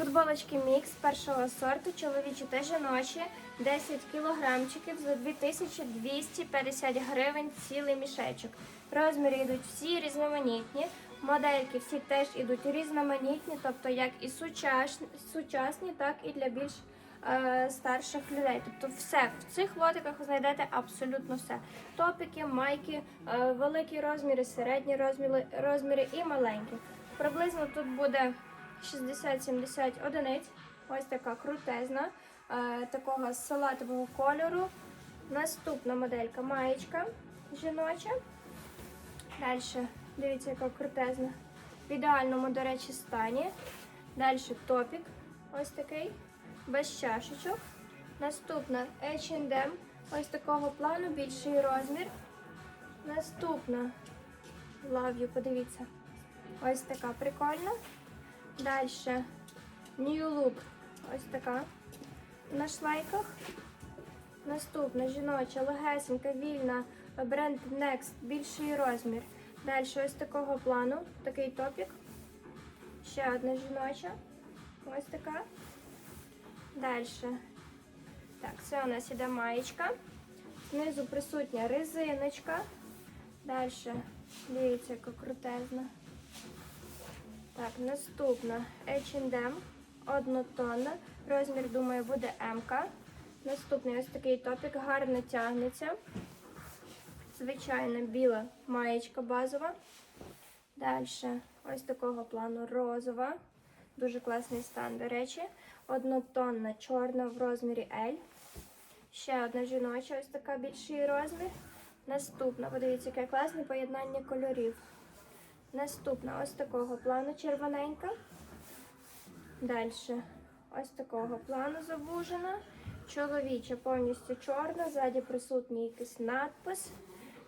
Футболочки мікс першого сорту, чоловічі та жіночі, 10 кілограмчиків за 2250 гривень цілий мішечок. Розміри йдуть всі різноманітні. Модельки всі теж йдуть різноманітні, тобто як і сучасні, так і для більш е, старших людей. Тобто все в цих лотиках ви знайдете абсолютно все. Топіки, майки, е, великі розміри, середні розміри, розміри і маленькі. Приблизно тут буде 60-70 одиниць. Ось така крутезна, е, такого салатового кольору. Наступна моделька маєчка жіноча. Далі, дивіться, яка крутезна. В ідеальному, до речі, стані. Далі топік. Ось такий, без чашечок. Наступна H&M. Ось такого плану, більший розмір. Наступна you, подивіться. Ось така прикольна. Далі New Look. Ось така на шлейках. Наступна жіноча, легесенька, вільна, бренд Next, більший розмір. Далі ось такого плану, такий топік. Ще одна жіноча. Ось така. Далі. Так, це у нас іде маєчка. Знизу присутня резиночка. Далі, дивіться, яка крутезна. Так, наступна H&M, однотонна. Розмір, думаю, буде М. -ка. Наступний ось такий топік, гарно тягнеться. Звичайна біла маєчка базова. Далі ось такого плану розова. Дуже класний стан, до речі. Однотонна чорна в розмірі L. Ще одна жіноча, ось така більший розмір. Наступна, подивіться, яке класне поєднання кольорів. Наступна ось такого плану червоненька. Далі ось такого плану завужена. Чоловіча повністю чорна, ззаді присутній якийсь надпис.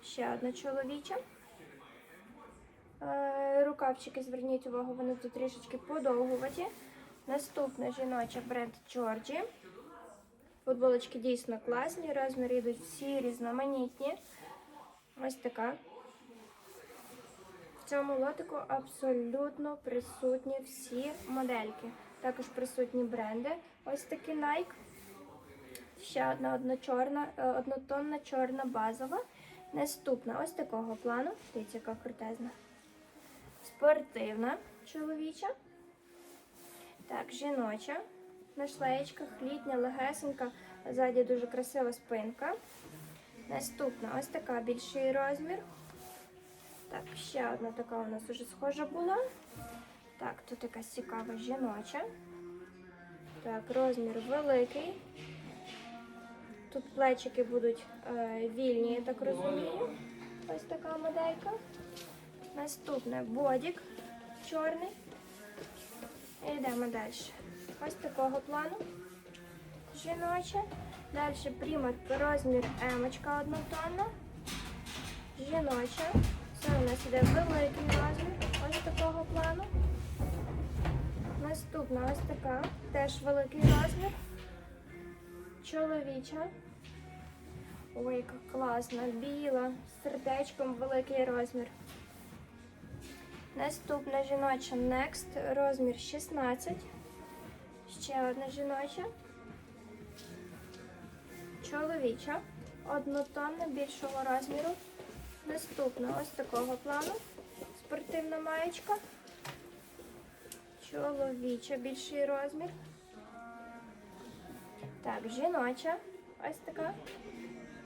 Ще одна чоловіча. Е, Рукавчики, зверніть увагу, вони тут трішечки подовгуваті. Наступна жіноча бренд Джорджі. Футболочки дійсно класні, розміри йдуть всі різноманітні. Ось така. Цьому лотику абсолютно присутні всі модельки. Також присутні бренди. Ось такі Nike. Ще одна одночорна, е, однотонна чорна базова. Наступна ось такого плану. Дивіться, яка крутезна. Спортивна чоловіча. Так, жіноча. На шлеєчках, літня, легесенька. Ззаді дуже красива спинка. Наступна ось така більший розмір. Так, ще одна така у нас уже схожа була. Так, тут якась цікава жіноча. Так, розмір великий. Тут плечики будуть е, вільні, я так розумію. Ось така моделька. Наступне бодік чорний. І йдемо далі. Ось такого плану. Жіноче. Далі примат розмір емочка однотонна. Жіноча. Це у нас іде великий розмір. Ось такого плану. Наступна ось така. Теж великий розмір. Чоловіча. Ой, яка класна, біла, з сердечком великий розмір. Наступна жіноча Next, розмір 16. Ще одна жіноча. Чоловіча. Однотонна більшого розміру. Наступна ось такого плану. Спортивна маєчка. Чоловіча більший розмір. Так, жіноча. Ось така.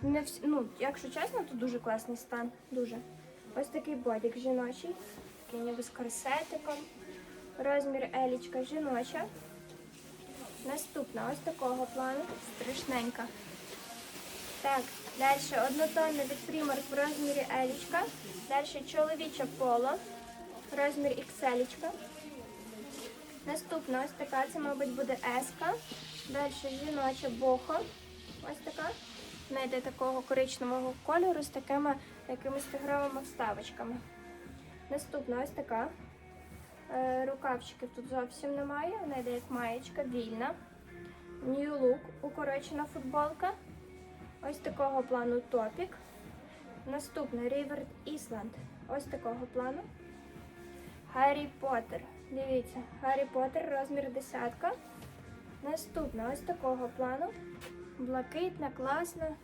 Не всі, ну, якщо чесно, то дуже класний стан. Дуже. Ось такий бодік жіночий. Такий ніби з корсетиком. Розмір елічка жіноча. Наступна ось такого плану. Страшненька. Так, далі однотонна від Primark в розмірі елічка. Далі чоловіча поло. Розмір XL. Наступна ось така, це, мабуть, буде еска. Далі жіноча бохо. Ось така. Знайде такого коричневого кольору з такими якимись тигровими вставочками. Наступна ось така. Е, Рукавчиків тут зовсім немає. Вона йде як маєчка, вільна. New Look, укорочена футболка. Ось такого плану топік. Наступна River Island. Ось такого плану. Гаррі Поттер. Дивіться, Гаррі Поттер, розмір десятка. Наступна ось такого плану. Блакитна, класна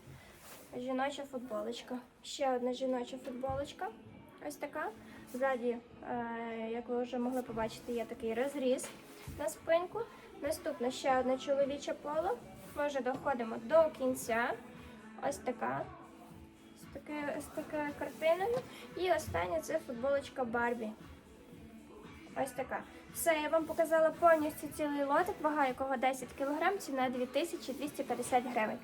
жіноча футболочка. Ще одна жіноча футболочка. Ось така. Ззаді, е, як ви вже могли побачити, є такий розріз на спинку. Наступна ще одна чоловіча поло. Ми вже доходимо до кінця. Ось така. З такою, з такою картиною. І остання це футболочка Барбі. Ось така. Все, я вам показала повністю цілий лотик, вага якого 10 кг, ціна 2250 гривень.